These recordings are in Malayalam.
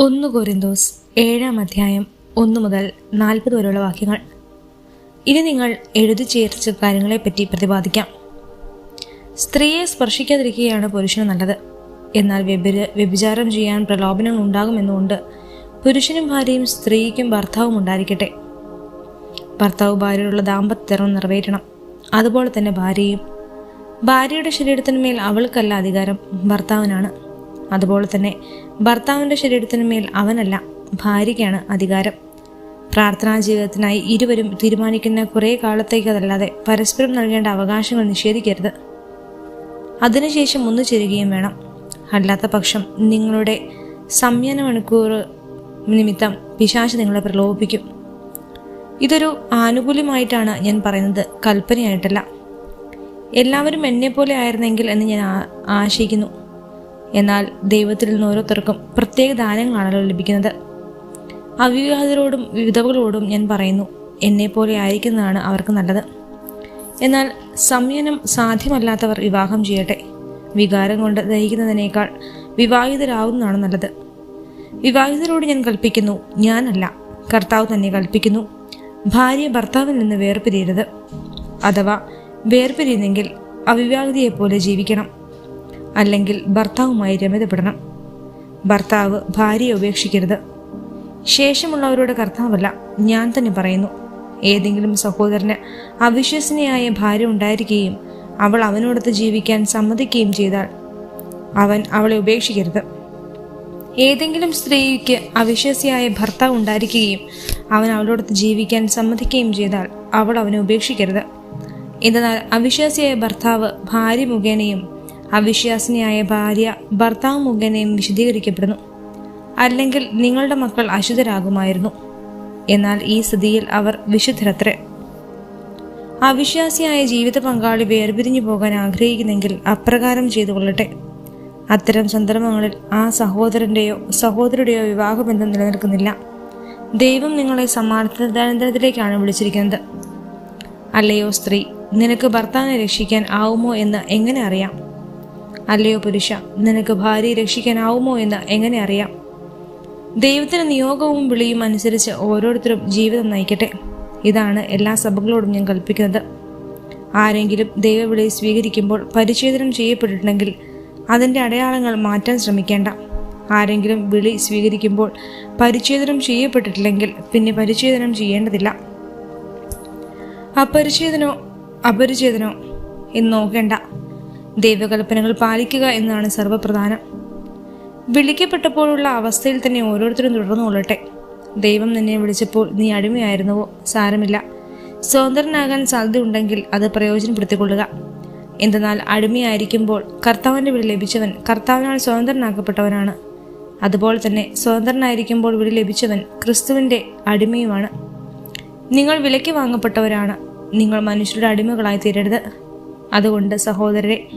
ഒന്ന് കൊരിന്തോസ് ഏഴാം അധ്യായം ഒന്ന് മുതൽ നാൽപ്പത് വരെയുള്ള വാക്യങ്ങൾ. ഇനി നിങ്ങൾ എഴുതി ചേർച്ച കാര്യങ്ങളെപ്പറ്റി പ്രതിപാദിക്കാം. സ്ത്രീയെ സ്പർശിക്കാതിരിക്കുകയാണ് പുരുഷന് നല്ലത്. എന്നാൽ വ്യഭിര വ്യഭിചാരം ചെയ്യാൻ പ്രലോഭനങ്ങൾ ഉണ്ടാകുമെന്നുകൊണ്ട് പുരുഷനും ഭാര്യയും സ്ത്രീക്കും ഭർത്താവും ഉണ്ടായിരിക്കട്ടെ. ഭർത്താവ് ഭാര്യയോടുള്ള ദാമ്പത്യം നിറവേറ്റണം. അതുപോലെ തന്നെ ഭാര്യയും. ഭാര്യയുടെ ശരീരത്തിന്മേൽ അവൾക്കല്ല അധികാരം ഭർത്താവിനാണ്. അതുപോലെ തന്നെ ഭർത്താവിന്റെ ശരീരത്തിന്മേൽ അവനല്ല ഭാര്യയ്ക്കാണ് അധികാരം. പ്രാർത്ഥനാ ജീവിതത്തിനായി ഇരുവരും തീരുമാനിക്കുന്ന കുറേ കാലത്തേക്കതല്ലാതെ പരസ്പരം നൽകേണ്ട അവകാശങ്ങൾ നിഷേധിക്കരുത്. അതിനുശേഷം ഒന്നു ചേരുകയും വേണം. അല്ലാത്ത പക്ഷം നിങ്ങളുടെ സംയന മണിക്കൂർ നിമിത്തം പിശാശ് നിങ്ങളെ പ്രലോഭിപ്പിക്കും. ഇതൊരു ആനുകൂല്യമായിട്ടാണ് ഞാൻ പറയുന്നത് കൽപ്പനയായിട്ടല്ല. എല്ലാവരും എന്നെ പോലെ ആയിരുന്നെങ്കിൽ എന്ന് ഞാൻ ആശിക്കുന്നു എന്നാൽ ദൈവത്തിൽ നിന്ന് ഓരോരുത്തർക്കും പ്രത്യേക ദാനങ്ങളാണല്ലോ ലഭിക്കുന്നത്. അവിവാഹിതരോടും വിധവകളോടും ഞാൻ പറയുന്നു എന്നെപ്പോലെ ആയിരിക്കുന്നതാണ് അവർക്ക് നല്ലത്. എന്നാൽ സംയനം സാധ്യമല്ലാത്തവർ വിവാഹം ചെയ്യട്ടെ. വികാരം കൊണ്ട് ദഹിക്കുന്നതിനേക്കാൾ വിവാഹിതരാവുന്നതാണ് നല്ലത്. വിവാഹിതരോട് ഞാൻ കൽപ്പിക്കുന്നു ഞാനല്ല. കർത്താവ് തന്നെ കൽപ്പിക്കുന്നു. ഭാര്യ ഭർത്താവിൽ നിന്ന് വേർപിരിയരുത്. അഥവാ വേർപിരിയുന്നെങ്കിൽ അവിവാഹിതയെപ്പോലെ ജീവിക്കണം. അല്ലെങ്കിൽ ഭർത്താവുമായി രമിതപ്പെടണം. ഭർത്താവ് ഭാര്യയെ ഉപേക്ഷിക്കരുത്. ശേഷമുള്ളവരുടെ കർത്താവല്ല ഞാൻ തന്നെ പറയുന്നു. ഏതെങ്കിലും സഹോദരന് അവിശ്വസനീയായ ഭാര്യ ഉണ്ടായിരിക്കുകയും അവൾ അവനോടൊത്ത് ജീവിക്കാൻ സമ്മതിക്കുകയും ചെയ്താൽ അവൻ അവളെ ഉപേക്ഷിക്കരുത്. ഏതെങ്കിലും സ്ത്രീക്ക് അവിശ്വസിയായ ഭർത്താവ് ഉണ്ടായിരിക്കുകയും അവൻ അവളോടൊത്ത് ജീവിക്കാൻ സമ്മതിക്കുകയും ചെയ്താൽ അവൾ അവനെ ഉപേക്ഷിക്കരുത്. എന്നാൽ അവിശ്വാസിയായ ഭർത്താവ് ഭാര്യ മുഖേനയും അവിശ്വാസിനിയായ ഭാര്യ ഭർത്താവ് മുഖേനയും വിശദീകരിക്കപ്പെടുന്നു. അല്ലെങ്കിൽ നിങ്ങളുടെ മക്കൾ അശുദ്ധരാകുമായിരുന്നു. എന്നാൽ ഈ സ്ഥിതിയിൽ അവർ വിശുദ്ധരത്രേ. അവിശ്വാസിയായ ജീവിത പങ്കാളി വേർപിരിഞ്ഞു പോകാൻ ആഗ്രഹിക്കുന്നെങ്കിൽ അപ്രകാരം ചെയ്തു കൊള്ളട്ടെ. അത്തരം സന്ദർഭങ്ങളിൽ ആ സഹോദരന്റെയോ സഹോദരിയുടെയോ വിവാഹബന്ധം നിലനിൽക്കുന്നില്ല. ദൈവം നിങ്ങളെ സമാധാനത്തിലേക്കാണ് വിളിച്ചിരിക്കുന്നത്. അല്ലയോ സ്ത്രീ നിനക്ക് ഭർത്താവിനെ രക്ഷിക്കാൻ ആവുമോ എന്ന് എങ്ങനെ അറിയാം? അല്ലയോ പുരുഷ നിനക്ക് ഭാര്യയെ രക്ഷിക്കാനാവുമോ എന്ന് എങ്ങനെ അറിയാം? ദൈവത്തിന് നിയോഗവും വിളിയും അനുസരിച്ച് ഓരോരുത്തരും ജീവിതം നയിക്കട്ടെ. ഇതാണ് എല്ലാ സഭകളോടും ഞാൻ കൽപ്പിക്കുന്നത്. ആരെങ്കിലും ദൈവവിളി സ്വീകരിക്കുമ്പോൾ പരിചേദനം ചെയ്യപ്പെട്ടിട്ടുണ്ടെങ്കിൽ അതിന്റെ അടയാളങ്ങൾ മാറ്റാൻ ശ്രമിക്കേണ്ട. ആരെങ്കിലും വിളി സ്വീകരിക്കുമ്പോൾ പരിചേദനം ചെയ്യപ്പെട്ടിട്ടില്ലെങ്കിൽ പിന്നെ പരിചേദനം ചെയ്യേണ്ടതില്ല. അപരിച്ഛേദനോ അപരിച്ഛേദനോ എന്ന് നോക്കേണ്ട. ദൈവകൽപ്പനകൾ പാലിക്കുക എന്നതാണ് സർവപ്രധാനം. വിളിക്കപ്പെട്ടപ്പോഴുള്ള അവസ്ഥയിൽ തന്നെ ഓരോരുത്തരും തുടർന്നു കൊള്ളട്ടെ. ദൈവം നിന്നെ വിളിച്ചപ്പോൾ നീ അടിമയായിരുന്നുവോ? സാരമില്ല. സ്വതന്ത്രനാകാൻ സാധ്യതയുണ്ടെങ്കിൽ അത് പ്രയോജനപ്പെടുത്തിക്കൊള്ളുക. എന്തെന്നാൽ അടിമയായിരിക്കുമ്പോൾ കർത്താവിന്റെ വിളി ലഭിച്ചവൻ കർത്താവിനാൽ സ്വതന്ത്രനാക്കപ്പെട്ടവനാണ്. അതുപോലെ തന്നെ സ്വതന്ത്രനായിരിക്കുമ്പോൾ വിളി ലഭിച്ചവൻ ക്രിസ്തുവിന്റെ അടിമയുമാണ്. നിങ്ങൾ വിലയ്ക്ക് വാങ്ങപ്പെട്ടവരാണ്. നിങ്ങൾ മനുഷ്യരുടെ അടിമകളായി തീരരുത്. അതുകൊണ്ട് സഹോദരരെ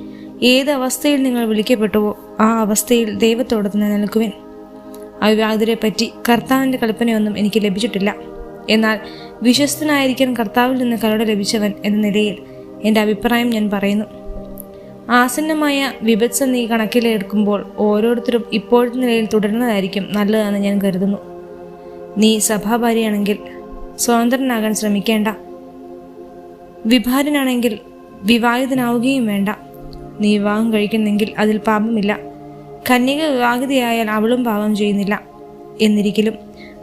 ഏത് അവസ്ഥയിൽ നിങ്ങൾ വിളിക്കപ്പെട്ടുവോ ആ അവസ്ഥയിൽ ദൈവത്തോട് തന്നെ നിൽക്കുവിൻ. അവിവാഹിതരെ പറ്റി കർത്താവിന്റെ കൽപ്പനയൊന്നും എനിക്ക് ലഭിച്ചിട്ടില്ല. എന്നാൽ വിശ്വസ്തനായിരിക്കാൻ കർത്താവിൽ നിന്ന് കരുണ ലഭിച്ചവൻ എന്ന നിലയിൽ എന്റെ അഭിപ്രായം ഞാൻ പറയുന്നു. ആസന്നമായ വിപത്സ നീ കണക്കിലെടുക്കുമ്പോൾ ഓരോരുത്തരും ഇപ്പോഴത്തെ നിലയിൽ തുടരുന്നതായിരിക്കും നല്ലതെന്ന് ഞാൻ കരുതുന്നു. നീ സഭാഭാര്യയാണെങ്കിൽ സ്വതന്ത്രനാകാൻ ശ്രമിക്കേണ്ട. വിഭാരനാണെങ്കിൽ വിവാഹിതനാവുകയും വേണ്ട. നീ വിവാഹം കഴിക്കുന്നെങ്കിൽ അതിൽ പാപമില്ല. കന്യക വിവാഹിതയായാൽ അവളും പാപം ചെയ്യുന്നില്ല. എന്നിരിക്കലും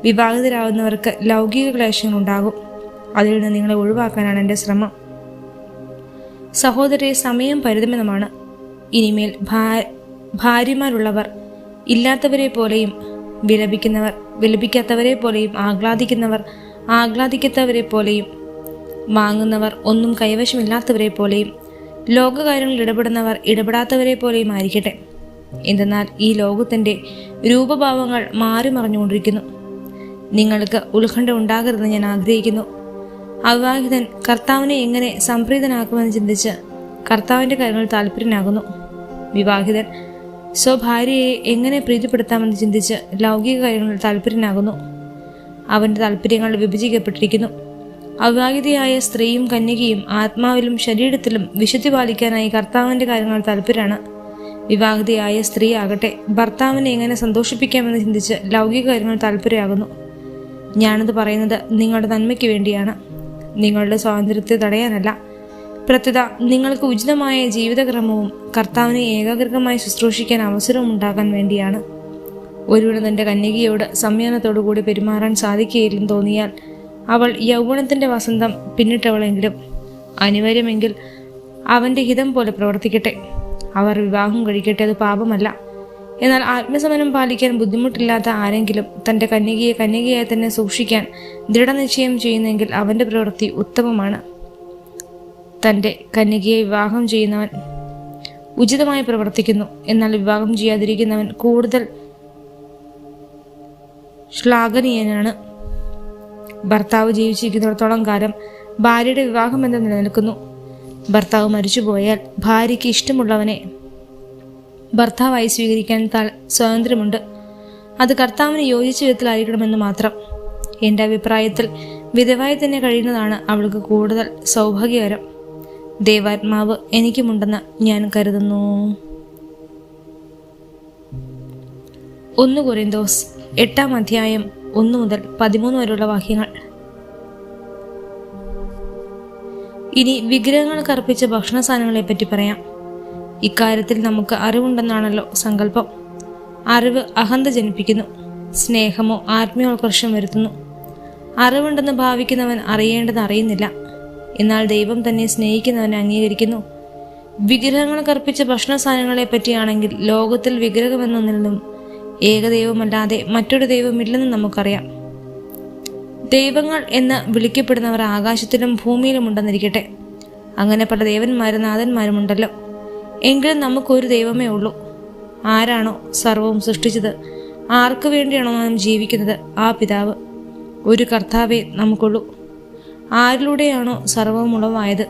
വിവാഹിതരാകുന്നവർക്ക് ലൗകിക ക്ലേശങ്ങൾ ഉണ്ടാകും. അതിൽ നിന്ന് നിങ്ങളെ ഒഴിവാക്കാനാണ് എന്റെ ശ്രമം. സഹോദരെ സമയം പരിതമിതമാണ് ഇനിമേൽ ഭാര്യമാരുള്ളവർ ഇല്ലാത്തവരെ പോലെയും വിലപിക്കുന്നവർ വിലപിക്കാത്തവരെ പോലെയും ആഹ്ലാദിക്കുന്നവർ ആഹ്ലാദിക്കാത്തവരെ പോലെയും വാങ്ങുന്നവർ ഒന്നും കൈവശമില്ലാത്തവരെ പോലെയും ലോകകാര്യങ്ങളിൽ ഇടപെടുന്നവർ ഇടപെടാത്തവരെ പോലെയും ആയിരിക്കട്ടെ എന്തെന്നാൽ ഈ ലോകത്തിന്റെ രൂപഭാവങ്ങൾ മാറി മറിഞ്ഞുകൊണ്ടിരിക്കുന്നു. നിങ്ങൾക്ക് ഉത്കണ്ഠ ഉണ്ടാകരുതെന്ന് ഞാൻ ആഗ്രഹിക്കുന്നു. അവിവാഹിതൻ കർത്താവിനെ എങ്ങനെ സംപ്രീതനാക്കുമെന്ന് ചിന്തിച്ച് കർത്താവിന്റെ കാര്യങ്ങൾ താല്പര്യനാകുന്നു വിവാഹിതൻ സ്വഭാര്യയെ എങ്ങനെ പ്രീതിപ്പെടുത്താമെന്ന് ചിന്തിച്ച് ലൗകിക കാര്യങ്ങൾ താല്പര്യനാകുന്നു അവന്റെ താല്പര്യങ്ങൾ വിഭജിക്കപ്പെട്ടിരിക്കുന്നു. അവിവാഹിതയായ സ്ത്രീയും കന്യകയും ആത്മാവിലും ശരീരത്തിലും വിശുദ്ധി പാലിക്കാനായി കർത്താവിന്റെ കാര്യങ്ങൾ താല്പര്യമാണ് വിവാഹിതയായ സ്ത്രീ ആകട്ടെ ഭർത്താവിനെ എങ്ങനെ സന്തോഷിപ്പിക്കാമെന്ന് ചിന്തിച്ച് ലൗകിക കാര്യങ്ങൾ താല്പര്യമാകുന്നു ഞാനത് പറയുന്നത് നിങ്ങളുടെ നന്മയ്ക്ക് വേണ്ടിയാണ്. നിങ്ങളുടെ സ്വാതന്ത്ര്യത്തെ തടയാനല്ല. പ്രത്യുത നിങ്ങൾക്ക് ഉചിതമായ ജീവിതക്രമവും കർത്താവിനെ ഏകാഗ്രമായി ശുശ്രൂഷിക്കാൻ അവസരവും ഉണ്ടാകാൻ വേണ്ടിയാണ്. ഒരുവിടെ തന്റെ കന്യകയോട് സംയമനത്തോടു കൂടി പെരുമാറാൻ സാധിക്കുകയില്ലെന്ന് തോന്നിയാൽ അവൾ യൗവനത്തിന്റെ വസന്തം പിന്നിട്ടവളെങ്കിലും അനിവാര്യമെങ്കിൽ അവന്റെ ഹിതം പോലെ പ്രവർത്തിക്കട്ടെ. അവർ വിവാഹം കഴിക്കട്ടെ അത് പാപമല്ല. എന്നാൽ ആത്മസമനം പാലിക്കാൻ ബുദ്ധിമുട്ടില്ലാത്ത ആരെങ്കിലും തന്റെ കന്യകയെ കന്യകയായി തന്നെ സൂക്ഷിക്കാൻ ദൃഢനിശ്ചയം ചെയ്യുന്നെങ്കിൽ അവന്റെ പ്രവൃത്തി ഉത്തമമാണ്. തന്റെ കന്യകയെ വിവാഹം ചെയ്യുന്നവൻ ഉചിതമായി പ്രവർത്തിക്കുന്നു. എന്നാൽ വിവാഹം ചെയ്യാതിരിക്കുന്നവൻ കൂടുതൽ ശ്ലാഘനീയനാണ്. ഭർത്താവ് ജീവിച്ചിരിക്കുന്നിടത്തോളം കാലം ഭാര്യയുടെ വിവാഹം എന്ന് നിലനിൽക്കുന്നു. ഭർത്താവ് മരിച്ചുപോയാൽ ഭാര്യയ്ക്ക് ഇഷ്ടമുള്ളവനെ ഭർത്താവായി സ്വീകരിക്കാൻ സ്വാതന്ത്ര്യമുണ്ട്. അത് കർത്താവിന് യോജിച്ച വിധത്തിലായിരിക്കണമെന്ന് മാത്രം. എന്റെ അഭിപ്രായത്തിൽ വിധവായി തന്നെ കഴിയുന്നതാണ് അവൾക്ക് കൂടുതൽ സൗഭാഗ്യകരം. ദൈവാത്മാവ് എനിക്കുമുണ്ടെന്ന് ഞാൻ കരുതുന്നു. ഒന്ന് ദോസ് എട്ടാം അധ്യായം ഒന്ന് മുതൽ പതിമൂന്ന് വരെയുള്ള വാക്യങ്ങൾ. ഇനി വിഗ്രഹങ്ങൾക്ക് അർപ്പിച്ച ഭക്ഷണ സാധനങ്ങളെ പറ്റി പറയാം. ഇക്കാര്യത്തിൽ നമുക്ക് അറിവുണ്ടെന്നാണല്ലോ സങ്കല്പം. അറിവ് അഹന്ത ജനിപ്പിക്കുന്നു. സ്നേഹമോ ആത്മീയോത്കർഷം വരുത്തുന്നു. അറിവുണ്ടെന്ന് ഭാവിക്കുന്നവൻ അറിയേണ്ടത് അറിയുന്നില്ല. എന്നാൽ ദൈവം തന്നെ സ്നേഹിക്കുന്നവനെ അംഗീകരിക്കുന്നു. വിഗ്രഹങ്ങൾക്ക് കർപ്പിച്ച ഭക്ഷണ സാധനങ്ങളെ പറ്റിയാണെങ്കിൽ ലോകത്തിൽ വിഗ്രഹമെന്നൊന്നിൽ നിന്നും ഏകദൈവമല്ലാതെ മറ്റൊരു ദൈവമില്ലെന്ന് നമുക്കറിയാം. ദൈവങ്ങൾ എന്ന് വിളിക്കപ്പെടുന്നവർ ആകാശത്തിലും ഭൂമിയിലും ഉണ്ടെന്നിരിക്കട്ടെ. അങ്ങനെ പല ദേവന്മാരും നാഥന്മാരുമുണ്ടല്ലോ. എങ്കിലും നമുക്കൊരു ദൈവമേ ഉള്ളൂ. ആരാണോ സർവവും സൃഷ്ടിച്ചത്? ആർക്ക് വേണ്ടിയാണോ നാം ജീവിക്കുന്നത്? ആ പിതാവ്. ഒരു കർത്താവേ നമുക്കുള്ളൂ. ആരിലൂടെയാണോ സർവവും ഉളവായത്?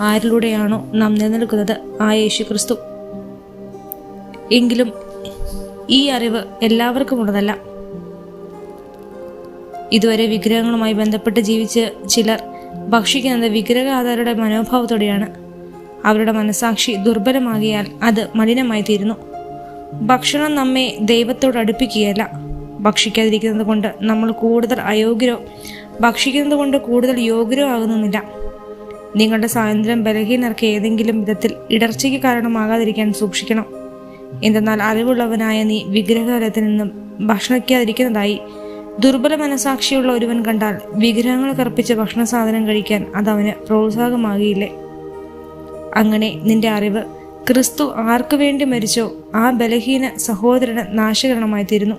ആരിലൂടെയാണോ നാം നിലനിൽക്കുന്നത്? ആ യേശു ക്രിസ്തു എങ്കിലും ഈ അറിവ് എല്ലാവർക്കും ഉള്ളതല്ല. ഇതുവരെ വിഗ്രഹങ്ങളുമായി ബന്ധപ്പെട്ട് ജീവിച്ച് ചിലർ ഭക്ഷിക്കുന്നത് വിഗ്രഹാധാരുടെ മനോഭാവത്തോടെയാണ്. അവരുടെ മനസാക്ഷി ദുർബലമാകിയാൽ അത് മലിനമായി തീരുന്നു ഭക്ഷണം നമ്മെ ദൈവത്തോട് അടുപ്പിക്കുകയല്ല. ഭക്ഷിക്കാതിരിക്കുന്നത് കൊണ്ട് നമ്മൾ കൂടുതൽ അയോഗ്യരോ ഭക്ഷിക്കുന്നത് കൊണ്ട് കൂടുതൽ യോഗ്യരോ ആകുന്നില്ല നിങ്ങളുടെ സ്വാതന്ത്ര്യം ബലഹീനർക്ക് ഏതെങ്കിലും വിധത്തിൽ ഇടർച്ചയ്ക്ക് കാരണമാകാതിരിക്കാൻ സൂക്ഷിക്കണം. എന്തെന്നാൽ അറിവുള്ളവനായ നീ വിഗ്രഹകാലത്തിൽ നിന്നും ഭക്ഷണിക്കാതിരിക്കുന്നതായി ദുർബല മനസാക്ഷിയുള്ള ഒരുവൻ കണ്ടാൽ വിഗ്രഹങ്ങൾ കർപ്പിച്ച ഭക്ഷണ സാധനം കഴിക്കാൻ അതവന് പ്രോത്സാഹമാകിയില്ലേ അങ്ങനെ നിന്റെ അറിവ് ക്രിസ്തു ആർക്കു വേണ്ടി മരിച്ചോ ആ ബലഹീന സഹോദരന് നാശകരണമായി തീരുന്നു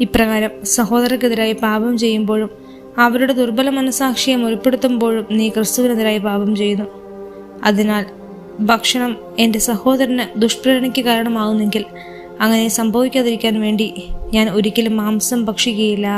ഇപ്രകാരം സഹോദരർക്കെതിരായി പാപം ചെയ്യുമ്പോഴും അവരുടെ ദുർബല മനസാക്ഷിയെ മുറിപ്പെടുത്തുമ്പോഴും നീ ക്രിസ്തുവിനെതിരായി പാപം ചെയ്യുന്നു. അതിനാൽ ഭക്ഷണം എന്റെ സഹോദരന് ദുഷ്പ്രേരണയ്ക്ക് കാരണമാകുന്നെങ്കിൽ അങ്ങനെ സംഭവിക്കാതിരിക്കാൻ വേണ്ടി ഞാൻ ഒരിക്കലും മാംസം ഭക്ഷിക്കുകയില്ല.